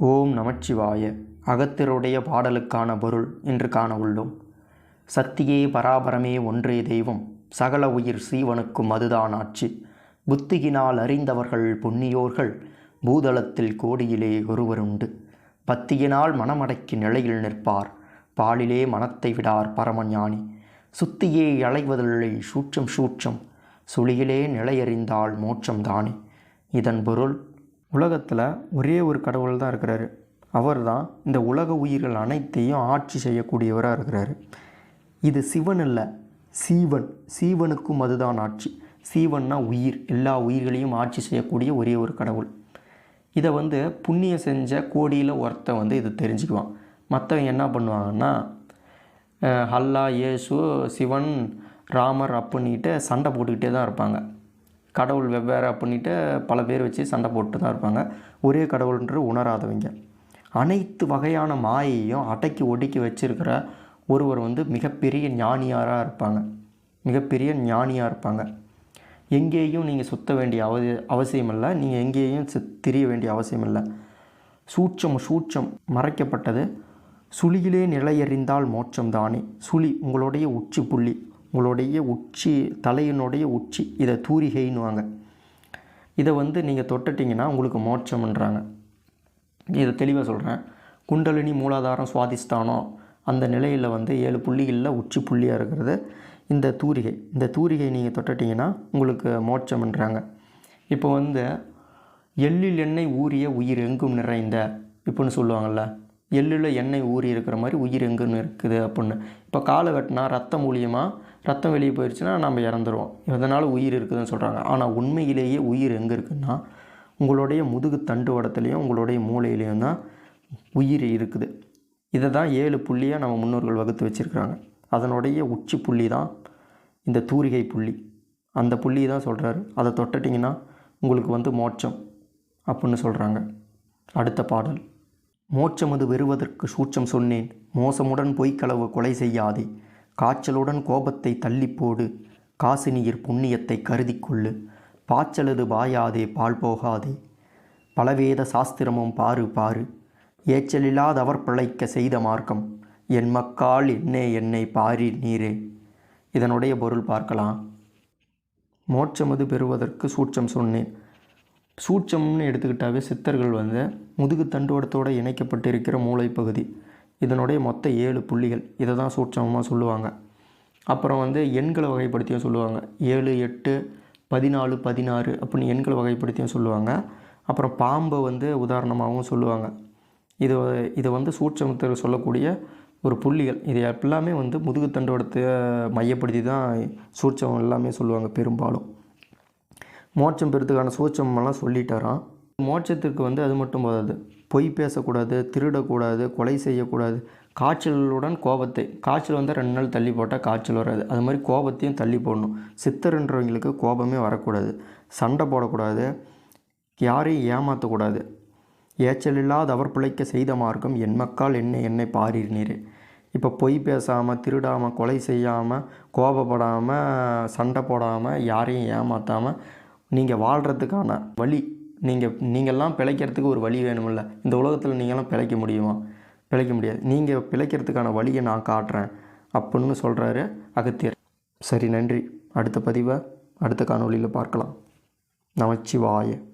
ஓம் நமச்சிவாய. அகத்தருடைய பாடலுக்கான பொருள் என்று காண உள்ளோம் சத்தியே பராபரமே ஒன்றே தெய்வம். சகல உயிர் சீவனுக்கும் அதுதான் ஆட்சி. புத்தியினால் அறிந்தவர்கள் பொன்னியோர்கள் பூதளத்தில் கோடியிலே ஒருவருண்டு. பத்தியினால் மனமடக்கி நிலையில் நிற்பார். பாலிலே மனத்தை விடார் பரமஞானி. சுத்தியே அலைவதில்லை சூட்சம் சூட்சம். சுழியிலே நிலையறிந்தால் மோட்சம்தானே இதன் பொருள் உலகத்தில் ஒரே ஒரு கடவுள் தான் இருக்கிறாரு. அவர் தான் இந்த உலக உயிர்கள் அனைத்தையும் ஆட்சி செய்யக்கூடியவராக இருக்கிறாரு. இது சிவன் இல்லை சீவன். சீவனுக்கும் அதுதான் ஆட்சி. சீவன்னா உயிர். எல்லா உயிர்களையும் ஆட்சி செய்யக்கூடிய ஒரே ஒரு கடவுள். இதை வந்து புண்ணியம் செஞ்ச கோடியில் ஒருத்தன் வந்து இதை தெரிஞ்சுக்குவான். மற்றவங்க என்ன பண்ணுவாங்கன்னா ஹல்லா இயேசு சிவன் ராமர் அப்படின்ட்டு சண்டை போட்டுக்கிட்டே தான் இருப்பாங்க. கடவுள் வெவ்வேறு அப்படின்ட்டு பல பேர் வச்சு சண்டை போட்டு தான் இருப்பாங்க. ஒரே கடவுள்ன்ற உணராதவங்க. அனைத்து வகையான மாயையும் அடக்கி ஒடுக்கி வச்சிருக்கிற ஒருவர் வந்து மிகப்பெரிய ஞானியாராக இருப்பாங்க. மிகப்பெரிய ஞானியாக இருப்பாங்க. எங்கேயும் நீங்கள் சுத்த வேண்டிய அவ அவசியம் இல்லை நீங்கள் எங்கேயும் சுத் திரிய வேண்டிய அவசியம் இல்லை சூட்சம் சூட்சம் மறைக்கப்பட்டது. சுழியிலே நிலையறிந்தால் மோட்சம் தானே. சுழி உங்களுடைய உச்சி புள்ளி. உங்களுடைய உச்சி தலையினுடைய உச்சி இதை தூரிகைன்னுவாங்க. இதை வந்து நீங்கள் தொட்டுட்டிங்கன்னா உங்களுக்கு மோட்சம்ன்றாங்க. இதை தெளிவாக சொல்கிறேன் குண்டலினி மூலாதாரம் சுவாதிஸ்தானம் அந்த நிலையில் வந்து ஏழு புள்ளிகளில் உச்சி புள்ளியாக இருக்கிறது. இந்த தூரிகை இந்த தூரிகை நீங்கள் தொட்டுட்டிங்கன்னா உங்களுக்கு மோட்சம்ன்றாங்க. இப்போ வந்து எள்ளில் எண்ணெய் ஊறிய உயிர் எங்கும் நிறைந்த இப்போன்னு சொல்லுவாங்கள்ல எள்ளில் எண்ணெய் ஊறி இருக்கிற மாதிரி உயிர் எங்குன்னு இருக்குது அப்படின்னு. இப்போ காலை வெட்டினா ரத்தம் மூலியமாக ரத்தம் வெளியே போயிடுச்சுன்னா நம்ம இறந்துருவோம். இதனால் உயிர் இருக்குதுன்னு சொல்கிறாங்க ஆனால் உண்மையிலேயே உயிர் எங்கே இருக்குன்னா உங்களுடைய முதுகு தண்டு வடத்துலேயும் உங்களுடைய மூளையிலையும் தான் உயிர் இருக்குது. இதை தான் ஏழு புள்ளியாக நம்ம முன்னோர்கள் வகுத்து வச்சுருக்கிறாங்க. அதனுடைய உச்சி புள்ளி தான் இந்த தூரிகை புள்ளி. அந்த புள்ளி தான் சொல்கிறாரு அதை தொட்டுட்டிங்கன்னா உங்களுக்கு வந்து மோட்சம் அப்படின்னு சொல்கிறாங்க அடுத்த பாடல். மோட்சமது பெறுவதற்கு சூட்சம் சொன்னேன். மோசமுடன் பொய்க்களவு கொலை செய்யாதே. காய்ச்சலுடன் கோபத்தை தள்ளிப்போடு காசு நீர் புண்ணியத்தை கருதி கொள்ளு. பாய்ச்சலது பாயாதே பால் போகாதே. பலவேத சாஸ்திரமும் பாரு பாரு. ஏச்சலில்லாதவர் பிழைக்க செய்த மார்க்கம். என் மக்கால் என்னே என்னை பாரி நீரே. இதனுடைய பொருள் பார்க்கலாம். மோட்சமது பெறுவதற்கு சூட்சம் சொன்னேன். சூட்சம்னு எடுத்துக்கிட்டாவே சித்தர்கள் வந்து முதுகு தண்டுவடத்தோடு இணைக்கப்பட்டிருக்கிற மூளைப்பகுதி. இதனுடைய மொத்த ஏழு புள்ளிகள். இதை தான் சூட்சமமாக சொல்லுவாங்க. அப்புறம் வந்து எண்களை வகைப்படுத்தியும் சொல்லுவாங்க. ஏழு எட்டு பதினாலு பதினாறு அப்படின்னு எண்களை வகைப்படுத்தியும் சொல்லுவாங்க. அப்புறம் பாம்பை வந்து உதாரணமாகவும் சொல்லுவாங்க. இது இது வந்து சூட்சமத்தில் சொல்லக்கூடிய ஒரு புள்ளிகள். இது எல்லாமே வந்து முதுகு தண்டோடத்தை மையப்படுத்தி தான் சூட்சம் எல்லாமே சொல்லுவாங்க பெரும்பாலும். மோட்சம் பெறத்துக்கான சூட்சமெல்லாம் சொல்லிட்டாராம். மோட்சத்துக்கு வந்து அது மட்டும் போதாது. பொய் பேசக்கூடாது திருடக்கூடாது கொலை செய்யக்கூடாது. காய்ச்சலுடன் கோபத்தை காய்ச்சல் வந்தால் ரெண்டு நாள் தள்ளி போட்டால் காய்ச்சல் வராது. அது மாதிரி கோபத்தையும் தள்ளி போடணும். சித்தர்ன்றவங்களுக்கு கோபமே வரக்கூடாது. சண்டை போடக்கூடாது. யாரையும் ஏமாற்றக்கூடாது ஏச்சல் இல்லாத அவர் பிழைக்க செய்த மார்க்கம் என் மக்கால் என்னை என்னை பாரீர் நீர். இப்போ பொய் பேசாமல் திருடாமல் கொலை செய்யாமல் கோபப்படாமல் சண்டை போடாமல் யாரையும் ஏமாற்றாமல் நீங்கள் வாழ்கிறதுக்கான வழி நீங்கள் நீங்கள்லாம் பிழைக்கிறதுக்கு ஒரு வழி வேணுமில்ல இந்த உலகத்தில் நீங்களாம் பிழைக்க முடியுமா? பிழைக்க முடியாது. நீங்கள் பிழைக்கிறதுக்கான வழியை நான் காட்டுறேன் அப்படின்னு சொல்கிறாரு அகத்தியர். சரி நன்றி. அடுத்த பதிவை அடுத்த காணொலியில் பார்க்கலாம். நமச்சிவாய.